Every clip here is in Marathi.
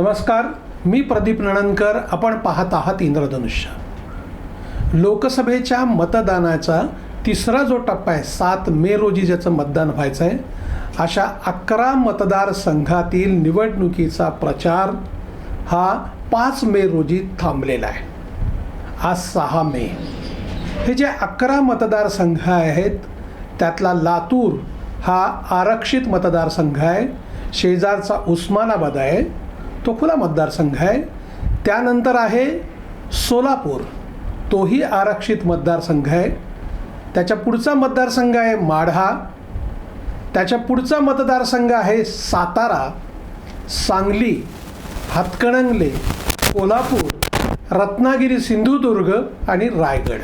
नमस्कार मी प्रदीप नणनकर आपण पाहत आहात इंद्रधनुष्य. लोकसभेच्या मतदानाचा तिसरा जो टप्पा आहे सात मे रोजी ज्याचं मतदान व्हायचं आहे अशा अकरा मतदारसंघातील निवडणुकीचा प्रचार हा पाच मे रोजी थांबलेला आहे. आज सहा मे. हे जे अकरा मतदारसंघ आहेत त्यातला लातूर हा आरक्षित मतदारसंघ आहे शेजारचा उस्मानाबाद आहे तो खुला मतदारसंघ आहे. त्यानंतर आहे सोलापूर. तोही आरक्षित मतदारसंघ आहे. त्याच्या पुढचा मतदारसंघ आहे माढा. त्याच्या पुढचा मतदारसंघ आहे सातारा. सांगली हातकणंगले कोल्हापूर रत्नागिरी सिंधुदुर्ग आणि रायगड.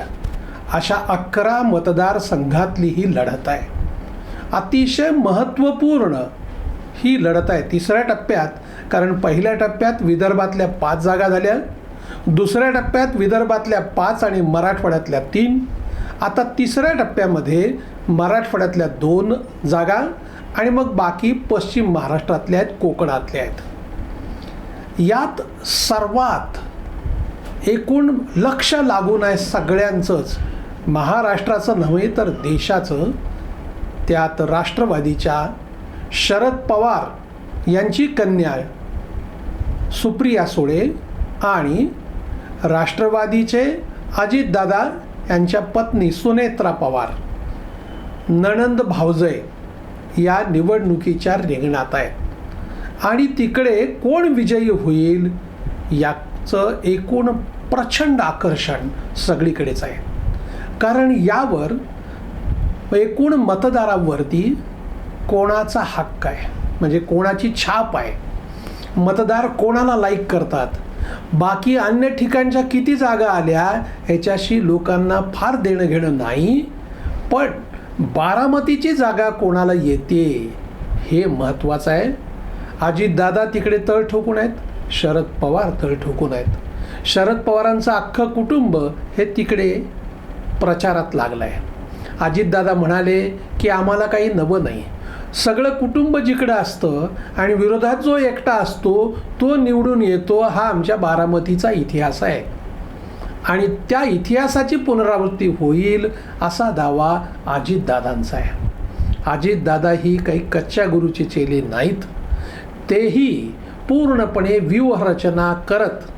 अशा अकरा मतदारसंघातली ही लढत आहे. अतिशय महत्त्वपूर्ण ही लढत आहे. तिसऱ्या टप्प्यात कारण पहिल्या टप्प्यात विदर्भातल्या पाच जागा झाल्या दुसऱ्या टप्प्यात विदर्भातल्या पाच आणि मराठवाड्यातल्या तीन आता तिसऱ्या टप्प्यामध्ये मराठवाड्यातल्या दोन जागा आणि मग बाकी पश्चिम महाराष्ट्रातल्या आहेत कोकणातल्या आहेत. यात सर्वात एकूण लक्ष लागून आहे सगळ्यांचंच महाराष्ट्राचं नव्हे तर देशाचं त्यात राष्ट्रवादीच्या शरद पवार यांची कन्या सुप्रिया सुळे आणि राष्ट्रवादीचे अजितदादा यांच्या पत्नी सुनेत्रा पवार. नणंद भावजय या निवडणुकीच्या रिंगणात आहेत. आणि तिकडे कोण विजयी होईल याचं एकूण प्रचंड आकर्षण सगळीकडेच आहे. कारण यावर एकूण मतदारावरती कोणाचा हक्क आहे? म्हणजे कोणाची छाप आहे? मतदार कोणाला लाईक करतात? बाकी अन्य ठिकाणच्या किती जागा आल्या ह्याच्याशी लोकांना फार देणं घेणं नाही पण बारामतीची जागा कोणाला येते हे महत्त्वाचं आहे. अजितदादा तिकडे तळ ठोकून आहेत शरद पवार तळ ठोकून आहेत. शरद पवारांचं अख्खं कुटुंब हे तिकडे प्रचारात लागलं आहे अजितदादा म्हणाले की आम्हाला काही नवं नाही. सगळं कुटुंब जिकडं असतं आणि विरोधात जो एकटा असतो तो निवडून येतो हा आमच्या बारामतीचा इतिहास आहे. आणि त्या इतिहासाची पुनरावृत्ती होईल असा दावा अजितदादांचा आहे. अजितदादा ही काही कच्च्या गुरुचे चेले नाहीत. तेही पूर्णपणे व्यूहरचना करत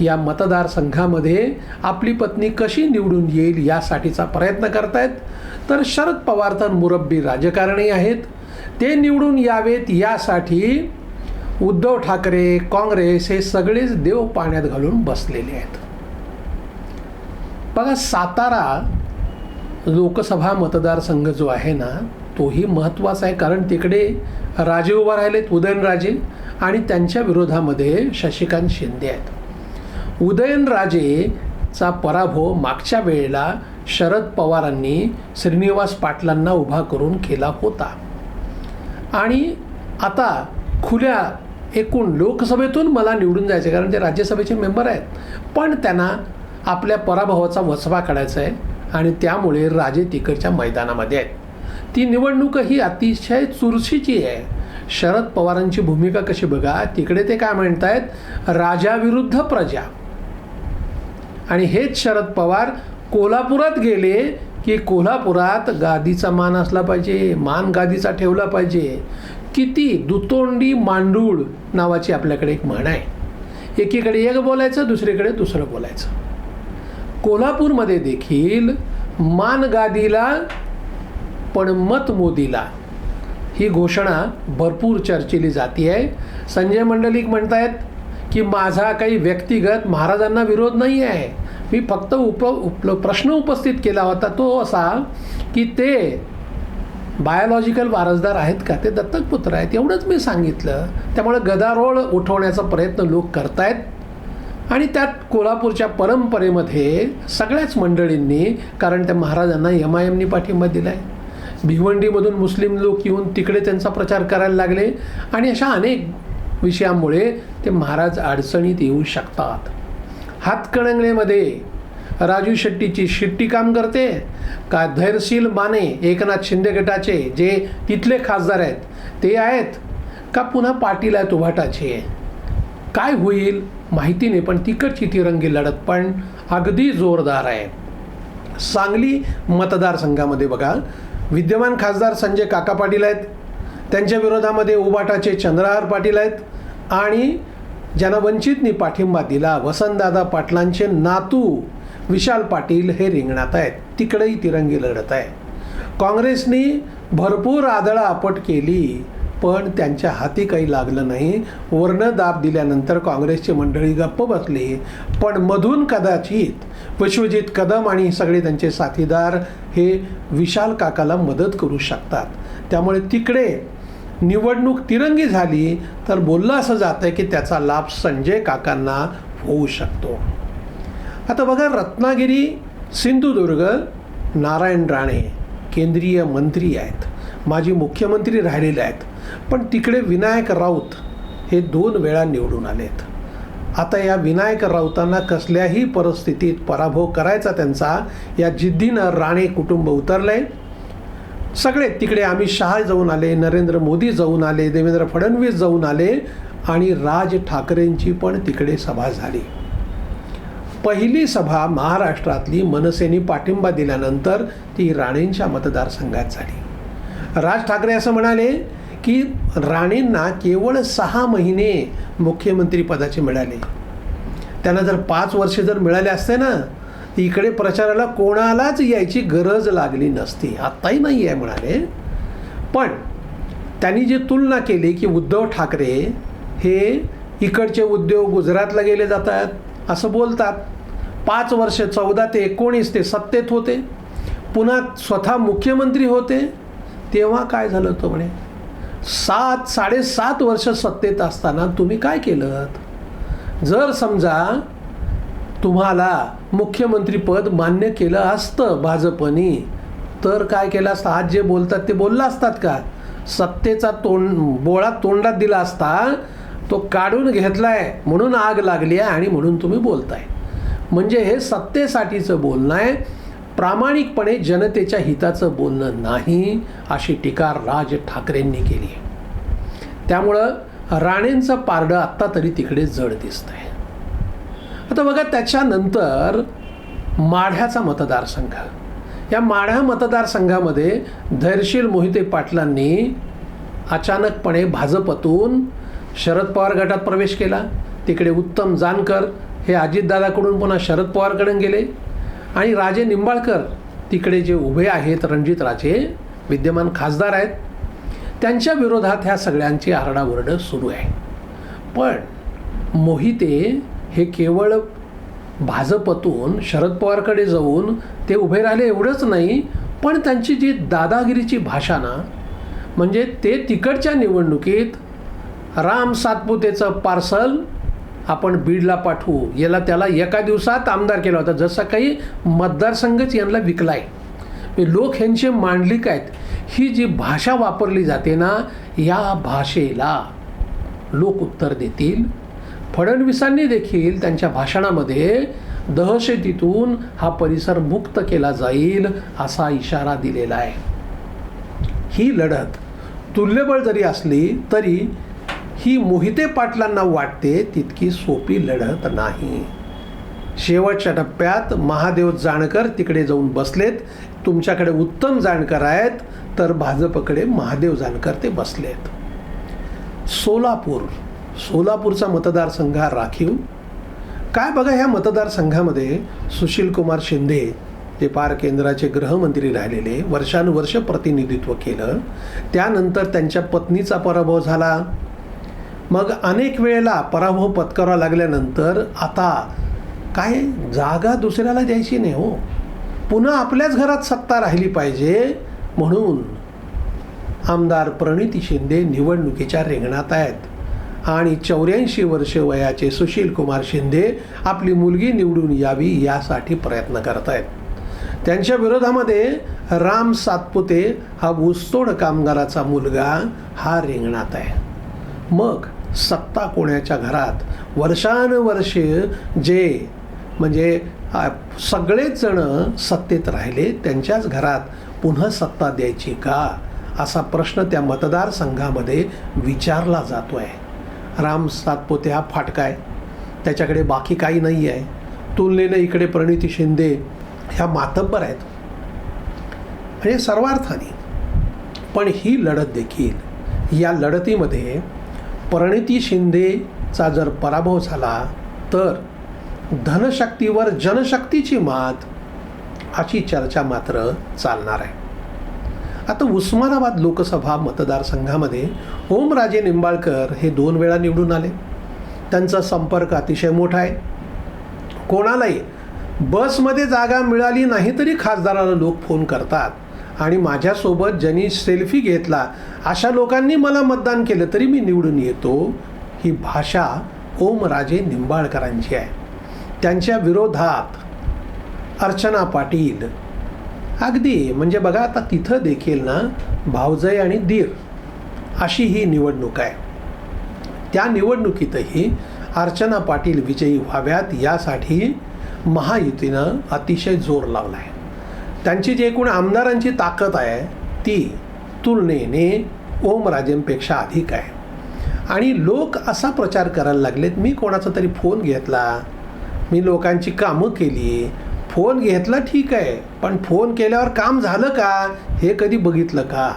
या मतदारसंघामध्ये आपली पत्नी कशी निवडून येईल यासाठीचा प्रयत्न करतायत. तर शरद पवार तर मुरब्बी राजकारणी आहेत. ते निवडून यावेत यासाठी उद्धव ठाकरे काँग्रेस हे सगळेच देव पाण्यात घालून बसलेले आहेत. बघा सातारा लोकसभा मतदारसंघ जो आहे ना तोही महत्त्वाचा आहे. कारण तिकडे राजे उभा राहिलेत उदयनराजे आणि त्यांच्या विरोधामध्ये शशिकांत शिंदे आहेत. उदयनराजेचा पराभव मागच्या वेळेला शरद पवारांनी श्रीनिवास पाटलांना उभा करून केला होता. आणि आता खुल्या एकूण लोकसभेतून मला निवडून जायचं आहे कारण ते राज्यसभेचे मेंबर आहेत. पण त्यांना आपल्या पराभवाचा वचवा काढायचा आहे आणि त्यामुळे राजे तिकडच्या मैदानामध्ये आहेत. ती निवडणूक ही अतिशय चुरशीची आहे. शरद पवारांची भूमिका कशी बघा तिकडे ते काय म्हणत आहेत राजाविरुद्ध प्रजा. आणि हेच शरद पवार कोल्हापुरात गेले की कोल्हापुरात गादीचा मान असला पाहिजे मान गादीचा ठेवला पाहिजे. किती दुतोंडी मांडूळ नावाची आपल्याकडे एक म्हण आहे. एकीकडे एक बोलायचं दुसरीकडे दुसरं बोलायचं. कोल्हापूरमध्ये देखील मान गादीला पण मत मोदीला ही घोषणा भरपूर चर्चिली जाते आहे संजय मंडलिक म्हणतायत की माझा काही व्यक्तिगत महाराजांना विरोध नाही आहे मी फक्त उप उप प्रश्न उपस्थित केला होता तो असा की ते बायोलॉजिकल वारसदार आहेत का? ते दत्तक पुत्र आहेत एवढंच मी सांगितलं. त्यामुळे गदारोळ उठवण्याचा प्रयत्न लोक करतायत. आणि त्यात कोल्हापूरच्या परंपरेमध्ये सगळ्याच मंडळींनी कारण त्या महाराजांना एम आय एमनी पाठिंबा दिला आहे भिवंडीमधून मुस्लिम लोक येऊन तिकडे त्यांचा प्रचार करायला लागले. आणि अशा अनेक विषयामुळे ते महाराज अडचणीत येऊ शकतात. हातकणंगलेमध्ये राजू शेट्टीची शिट्टी काम करते का धैर्यशील माने एकनाथ शिंदे गटाचे जे तिथले खासदार आहेत ते आहेत का पुन्हा पाटील आहेत उभाटाचे? काय होईल? माहिती नाही पण तिकडची तिरंगी लढत पण अगदी जोरदार आहे. सांगली मतदारसंघामध्ये बघा विद्यमान खासदार संजय काका पाटील आहेत त्यांच्या विरोधामध्ये उबाटाचे चंद्रहार पाटील आहेत आणि ज्यांना वंचितनी पाठिंबा दिला वसंतदादा पाटलांचे नातू विशाल पाटील हे रिंगणात आहेत. तिकडेही तिरंगी लढत आहे. काँग्रेसनी भरपूर आदळं आपट केली पण त्यांच्या हाती काही लागलं नाही. वर्ण दाब दिल्यानंतर काँग्रेसची मंडळी गप्प बसली पण मधून कदाचित विश्वजित कदम आणि सगळे त्यांचे साथीदार हे विशाल काकाला मदत करू शकतात. त्यामुळे तिकडे निवडणूक तिरंगी झाली तर बोललं असं जातं की त्याचा लाभ संजय काकांना होऊ शकतो. आता बघा रत्नागिरी सिंधुदुर्ग नारायण राणे केंद्रीय मंत्री आहेत माजी मुख्यमंत्री राहिलेले आहेत पण तिकडे विनायक राऊत हे दोन वेळा निवडून आलेत. आता या विनायक राऊतांना कसल्याही परिस्थितीत पराभव करायचा त्यांचा या जिद्दीनं राणे कुटुंब उतरलं आहे सगळे तिकडे आम्ही शहा जाऊन आले नरेंद्र मोदी जाऊन आले देवेंद्र फडणवीस जाऊन आले आणि राज ठाकरेंची पण तिकडे सभा झाली. पहिली सभा महाराष्ट्रातली मनसेने पाठिंबा दिल्यानंतर ती राणेंच्या मतदारसंघात झाली. राज ठाकरे असं म्हणाले की राणेंना केवळ सहा महिने मुख्यमंत्रीपदाचे मिळाले. त्यांना जर पाच वर्ष जर मिळाले असते ना इकडे प्रचाराला कोणालाच यायची गरज लागली नसती. आत्ताही नाही आहे म्हणाले. पण त्यांनी जी तुलना केली की उद्धव ठाकरे हे इकडचे उद्योग गुजरातला गेले जातात असं बोलतात. पाच वर्ष चौदा ते एकोणीस ते सत्तेत होते. पुन्हा स्वतः मुख्यमंत्री होते. तेव्हा काय झालं होतं म्हणे? सात साडेसात वर्ष सत्तेत असताना तुम्ही काय केलं जर समजा तुम्हाला मुख्यमंत्रीपद मान्य केलं असतं भाजपने. तर काय केलं असतं? आज जे बोलतात ते बोललं असतात का? सत्तेचा तोंड बोळा तोंडात दिला असता तो काढून घेतलाय. म्हणून आग लागली आहे आणि म्हणून तुम्ही बोलताय. म्हणजे हे सत्तेसाठीचं बोलणं आहे. प्रामाणिकपणे जनतेच्या हिताचं बोलणं नाही अशी टीका राज ठाकरेंनी केली आहे. त्यामुळं राणेंचं पारडं आत्ता तरी तिकडे जड दिसत आहे आता बघा त्याच्यानंतर माढ्याचा मतदारसंघ या माढ्या मतदारसंघामध्ये धैर्यशील मोहिते पाटलांनी अचानकपणे भाजपतून शरद पवार गटात प्रवेश केला. तिकडे उत्तम जानकर हे अजितदादाकडून पुन्हा शरद पवारकडून गेले. आणि राजे निंबाळकर तिकडे जे उभे आहेत रणजित राजे विद्यमान खासदार आहेत त्यांच्या विरोधात ह्या सगळ्यांची आरडाओरडं सुरू आहे. पण मोहिते हे केवळ भाजपतून शरद पवारकडे जाऊन ते उभे राहिले एवढंच नाही पण त्यांची जी दादागिरीची भाषा ना म्हणजे ते तिकडच्या निवडणुकीत राम सातपुतेचं पार्सल आपण बीडला पाठवू. याला त्याला एका दिवसात आमदार केला होता. जसं काही मतदारसंघच यांना विकला आहे लोक ह्यांचे मांडलिक आहेत. ही जी भाषा वापरली जाते ना या भाषेला लोक उत्तर देतील. फडणवीसांनी देखील त्यांच्या भाषणामध्ये दहशतीतून हा परिसर मुक्त केला जाईल असा इशारा दिलेला आहे. ही लढत तुल्यबळ जरी असली तरी ही मोहिते पाटलांना वाटते तितकी सोपी लढत नाही. शेवटच्या टप्प्यात महादेव जाणकर तिकडे जाऊन बसलेत. तुमच्याकडे उत्तम जाणकर आहेत तर भाजपकडे महादेव जानकर ते बसलेत. सोलापूर सोलापूरचा मतदारसंघ हा राखीव. काय बघा ह्या मतदारसंघामध्ये सुशील कुमार शिंदे ते पार केंद्राचे गृहमंत्री राहिलेले वर्षानुवर्ष प्रतिनिधित्व केलं त्यानंतर त्यांच्या पत्नीचा पराभव झाला. मग अनेक वेळेला पराभव पत्करावा लागल्यानंतर आता काय जागा दुसऱ्याला द्यायची नाही हो. पुन्हा आपल्याच घरात सत्ता राहिली पाहिजे म्हणून आमदार प्रणिती शिंदे निवडणुकीच्या रिंगणात आहेत. आणि चौऱ्याऐंशी वर्ष वयाचे सुशील कुमार शिंदे आपली मुलगी निवडून यावी यासाठी प्रयत्न करत आहेत त्यांच्या विरोधामध्ये राम सातपुते हा ऊसतोड कामगाराचा मुलगा हा रिंगणात आहे. मग सत्ता कोणाच्या घरात? वर्षानुवर्षे जे म्हणजे सगळेच जण सत्तेत राहिले त्यांच्याच घरात पुन्हा सत्ता द्यायची का? असा प्रश्न त्या मतदारसंघामध्ये विचारला जातो आहे राम सातपोते हा फाटका आहे. त्याच्याकडे बाकी काही नाही आहे. तुलनेनं इकडे प्रणिती शिंदे ह्या मातब्बर आहेत. म्हणजे सर्वार्थाने. पण ही लढत देखील या लढतीमध्ये प्रणिती शिंदेचा जर पराभव झाला तर धनशक्तीवर जनशक्तीची मात अशी चर्चा मात्र चालणार आहे. आता उस्मानाबाद लोकसभा मतदारसंघामध्ये ओमराजे निंबाळकर हे दोन वेळा निवडून आले. त्यांचा संपर्क अतिशय मोठा आहे. कोणालाही बसमध्ये जागा मिळाली नाही तरी खासदाराला लोक फोन करतात. आणि माझ्यासोबत ज्यांनी सेल्फी घेतला अशा लोकांनी मला मतदान केलं तरी मी निवडून येतो ही भाषा ओमराजे निंबाळकरांची आहे. त्यांच्या विरोधात अर्चना पाटील अगदी. म्हणजे बघा आता तिथं देखील ना भावजय आणि दीर अशी ही निवडणूक आहे. त्या निवडणुकीतही अर्चना पाटील विजयी व्हाव्यात यासाठी महायुतीनं अतिशय जोर लावला आहे त्यांची जी एकूण आमदारांची ताकद आहे ती तुलनेने ओमराजेंपेक्षा अधिक आहे. आणि लोक असा प्रचार करायला लागलेत मी कोणाचा तरी फोन घेतला मी लोकांची कामं केली फोन घेतला ठीक आहे पण फोन केल्यावर काम झालं का? हे कधी बघितलं का?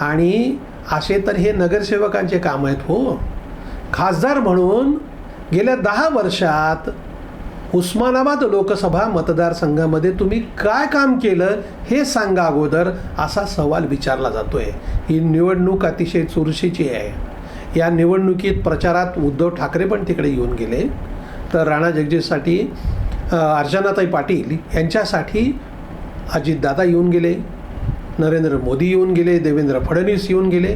आणि असे तर हे नगरसेवकांचे काम आहेत हो. खासदार म्हणून गेल्या दहा वर्षात उस्मानाबाद लोकसभा मतदारसंघामध्ये तुम्ही काय काम केलं हे सांगा अगोदर असा सवाल विचारला जातो आहे ही निवडणूक अतिशय चुरशीची आहे. या निवडणुकीत प्रचारात उद्धव ठाकरे पण तिकडे येऊन गेले. तर राणा जगजीतसाठी अर्चनाताई पाटील यांच्यासाठी अजितदादा येऊन गेले नरेंद्र मोदी येऊन गेले देवेंद्र फडणवीस येऊन गेले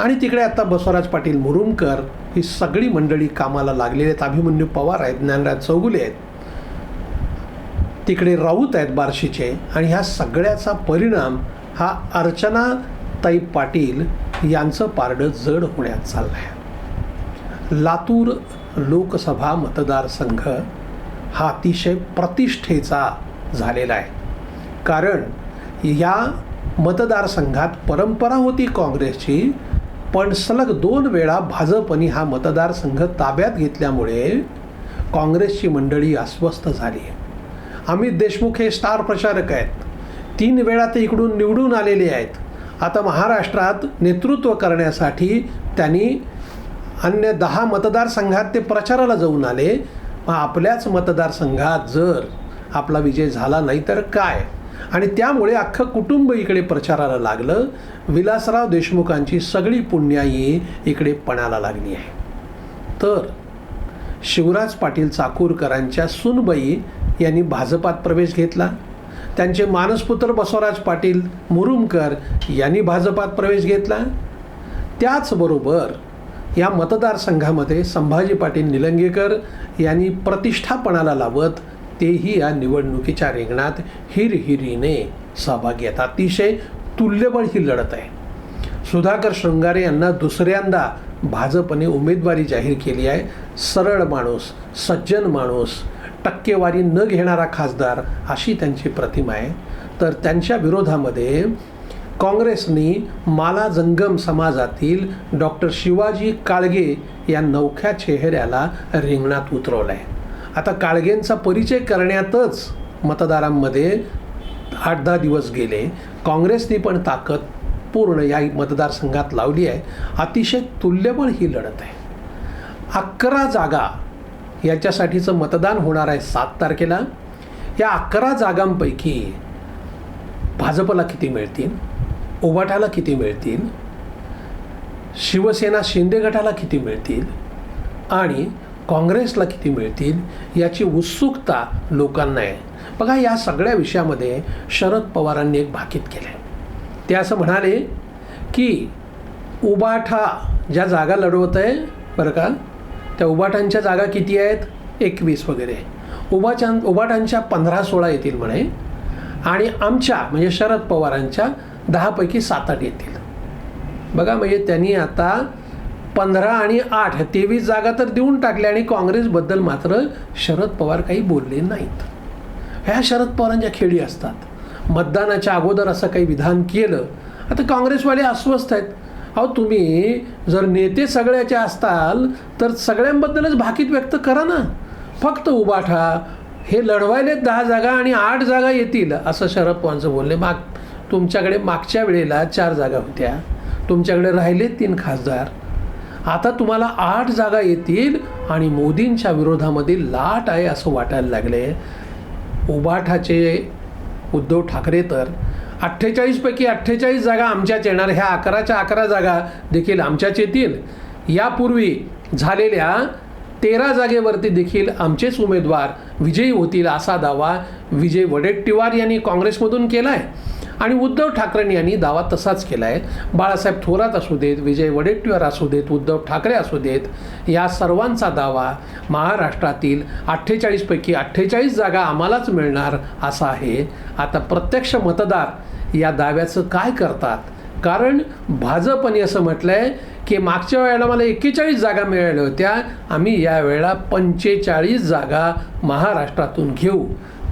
आणि तिकडे आत्ता बसवराज पाटील मुरुमकर ही सगळी मंडळी कामाला लागलेली आहेत. अभिमन्यू पवार आहेत ज्ञानराज चौगुले आहेत. तिकडे राऊत आहेत बार्शीचे आणि ह्या सगळ्याचा परिणाम हा अर्चना ताई पाटील यांचं पारडं जड होण्यात चाललं आहे लातूर लोकसभा मतदारसंघ हा अतिशय प्रतिष्ठेचा झालेला आहे. कारण या मतदारसंघात परंपरा होती काँग्रेसची पण सलग दोन वेळा भाजपने हा मतदारसंघ ताब्यात घेतल्यामुळे काँग्रेसची मंडळी अस्वस्थ झाली आहे. अमित देशमुख हे स्टार प्रचारक आहेत. तीन वेळा ते इकडून निवडून आलेले आहेत. आता महाराष्ट्रात नेतृत्व करण्यासाठी त्यांनी अन्य दहा मतदारसंघात ते प्रचाराला जाऊन आले. मग आपल्याच मतदारसंघात जर आपला विजय झाला नाही तर काय? आणि त्यामुळे अख्खं कुटुंब इकडे प्रचाराला लागलं. विलासराव देशमुखांची सगळी पुण्याई इकडे पणाला लागली आहे. तर शिवराज पाटील चाकूरकरांच्या सुनबाई यांनी भाजपात प्रवेश घेतला. त्यांचे मानसपुत्र बसवराज पाटील मुरुमकर यांनी भाजपात प्रवेश घेतला. त्याचबरोबर या मतदारसंघामध्ये संभाजी पाटील निलंगेकर यांनी प्रतिष्ठापणाला लावत तेही या निवडणुकीच्या रिंगणात हिरहिरीने सहभागी आहेत. अतिशय तुल्यबळ ही लढत आहे. सुधाकर शृंगारे यांना दुसऱ्यांदा भाजपने उमेदवारी जाहीर केली आहे. सरळ माणूस सज्जन माणूस टक्केवारी न घेणारा खासदार अशी त्यांची प्रतिमा आहे. तर त्यांच्या विरोधामध्ये काँग्रेसनी माला जंगम समाजातील डॉक्टर शिवाजी काळगे या नवख्या चेहऱ्याला रिंगणात उतरवलं आहे आता काळगेंचा परिचय करण्यातच मतदारांमध्ये आठ दहा दिवस गेले. काँग्रेसने पण ताकद पूर्ण या मतदारसंघात लावली आहे. अतिशय तुल्यबळ ही लढत आहे. अकरा जागा याच्यासाठीचं मतदान होणार आहे सात तारखेला. या अकरा जागांपैकी भाजपला किती मिळतील? उभाटाला किती मिळतील शिवसेना शिंदे गटाला किती मिळतील आणि काँग्रेसला किती मिळतील याची उत्सुकता लोकांना आहे. बघा या सगळ्या विषयामध्ये शरद पवारांनी एक भाकीत केलं ते असं म्हणाले की उबाठा ज्या जागा लढवत आहे बरं का त्या उबाटांच्या जागा किती आहेत? एकवीस वगैरे. उबाच्या उबाटांच्या पंधरा सोळा येतील म्हणे. आणि आमच्या म्हणजे शरद पवारांच्या दहापैकी सात आठ येतील. बघा म्हणजे त्यांनी आता पंधरा आणि आठ तेवीस जागा तर देऊन टाकल्या आणि काँग्रेसबद्दल मात्र शरद पवार काही बोलले नाहीत. ह्या शरद पवारांच्या खेळी असतात. मतदानाच्या अगोदर असं काही विधान केलं आता काँग्रेसवाले अस्वस्थ आहेत. अहो तुम्ही जर नेते सगळ्याचे असताल तर सगळ्यांबद्दलच भाकीत व्यक्त करा ना. फक्त उभाठा हे लढवायलेत दहा जागा आणि आठ जागा येतील असं शरद पवारांचं बोलले माग तुमच्याकडे मागच्या वेळेला चार जागा होत्या. तुमच्याकडे राहिले तीन खासदार. आता तुम्हाला आठ जागा येतील आणि मोदींच्या विरोधामध्ये लाट आहे असं वाटायला लागले. उबाठाचे उद्धव ठाकरे तर अठ्ठेचाळीसपैकी अठ्ठेचाळीस जागा आमच्याच येणार. ह्या अकराच्या अकरा जागा देखील आमच्याच येतील. यापूर्वी झालेल्या तेरा जागेवरती देखील आमचेच उमेदवार विजयी होतील असा दावा विजय वडेट्टीवार यांनी काँग्रेसमधून केला आहे आणि उद्धव ठाकरे यांनी दावा तसाच केला आहे बाळासाहेब थोरात असू देत विजय वडेट्टीवार असू देत उद्धव ठाकरे असू देत या सर्वांचा दावा महाराष्ट्रातील अठ्ठेचाळीसपैकी अठ्ठेचाळीस जागा आम्हालाच मिळणार असा आहे. आता प्रत्यक्ष मतदार या दाव्याचं काय करतात? कारण भाजपने असं म्हटलं आहे की मागच्या वेळेला मला एक्केचाळीस जागा मिळाल्या होत्या आम्ही यावेळेला पंचेचाळीस जागा महाराष्ट्रातून घेऊ.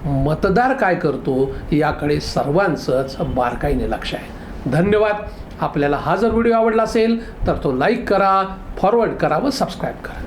मतदार काय करतो याकडे सर्वांचंच बारकाईने लक्ष आहे. धन्यवाद. आपल्याला हा जर व्हिडिओ आवडला असेल तर तो लाईक करा फॉरवर्ड करा व सबस्क्राईब करा.